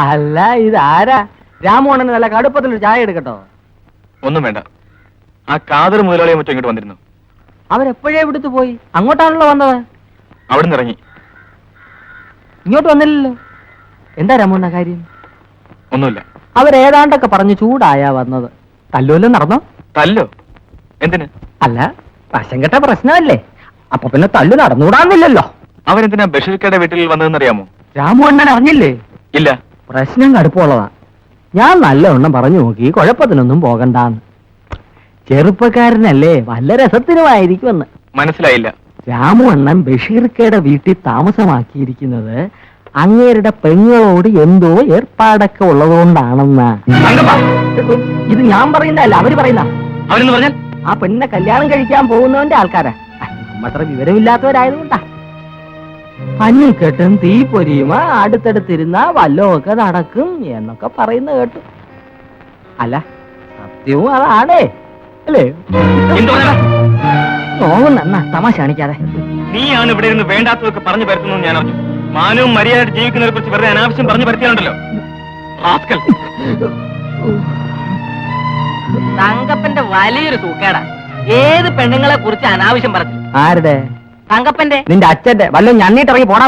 അല്ല ഇത് ആരാ രാമോണന് നല്ല കടുപ്പത്തിൽ ഒരു ചായ എടുക്കട്ടോ. ഒന്നും വേണ്ട. ആ കാതർ മുതലാളിയെ മറ്റും ഇങ്ങോട്ട് വന്നിരുന്നു. അവരെപ്പോഴേ ഇവിടുത്തെ പോയി? അങ്ങോട്ടാണല്ലോ വന്നത്? അവിടുന്ന് ഇറങ്ങി. ഇങ്ങോട്ട് വന്നില്ലല്ലോ. എന്താ രാമോണ കാര്യം? ഒന്നുമില്ല. അവരേതാണ്ടൊക്കെ പറഞ്ഞു ചൂടായാ വന്നത്. തല്ലുമല്ലോ നടന്നോ? തല്ലോ. എന്തിന്? അല്ല വശം കെട്ട പ്രശ്നമല്ലേ. അപ്പൊ പിന്നെ തല്ലു നടന്നുകൂടാന്നില്ലല്ലോ അവരെന്തിനാ ബഷീർക്കയുടെ വീട്ടിൽ വന്നതെന്നറിയാമോ? രാമോണ്ണൻ അറിഞ്ഞില്ലേ? ഇല്ല. പ്രശ്നം കടുപ്പമുള്ളതാ. ഞാൻ നല്ലവണ്ണം പറഞ്ഞു നോക്കി കുഴപ്പത്തിനൊന്നും പോകണ്ടാന്ന്. ചെറുപ്പക്കാരനല്ലേ വല്ല രസത്തിനുമായിരിക്കുമെന്ന്. മനസ്സിലായില്ല. രാമു അണ്ണൻ ബഷീർക്കയുടെ വീട്ടിൽ താമസമാക്കിയിരിക്കുന്നത് അങ്ങേരുടെ പെങ്ങളോട് എന്തോ ഏർപ്പാടൊക്കെ ഉള്ളതുകൊണ്ടാണെന്ന്. ഇത് ഞാൻ പറയുന്നതല്ല അവർ പറയുന്ന. പറഞ്ഞാൽ? ആ പെണ്ണിനെ കല്യാണം കഴിക്കാൻ പോകുന്നവന്റെ ആൾക്കാരാ. നമ്മത്ര വിവരമില്ലാത്തവരായതുകൊണ്ടാ. പഞ്ഞിക്കെട്ടും പൊരിയുമ അടുത്തടുത്തിരുന്ന വല്ലതുമൊക്കെ നടക്കും എന്നൊക്കെ പറയുന്ന കേട്ടു. അല്ല സത്യവും അതാണേ. അല്ലേ? നോവുന്ന തമാശ കാണിക്കാതെ. നീയാണ് ഇവിടെ ഇരുന്ന് വേണ്ടാത്തതൊക്കെ പറഞ്ഞു പരത്തുന്നു ഞാൻ അറിഞ്ഞു. മാനവും മര്യാദ ജീവിക്കുന്നതിനെ കുറിച്ച് വെറുതെ അനാവശ്യം പറഞ്ഞു പരത്തിയാണല്ലോ. റാസ്കൽ. തങ്കപ്പന്റെ വലിയൊരു സൂക്കേടാ ഏത് പെണ്ണുങ്ങളെ കുറിച്ച് അനാവശ്യം പറഞ്ഞു? ആരുടെ? തങ്കപ്പന്റെ നിന്റെ അച്ഛന്റെ വല്ലതും ഞണ്ണിട്ടിറങ്ങി പോടാ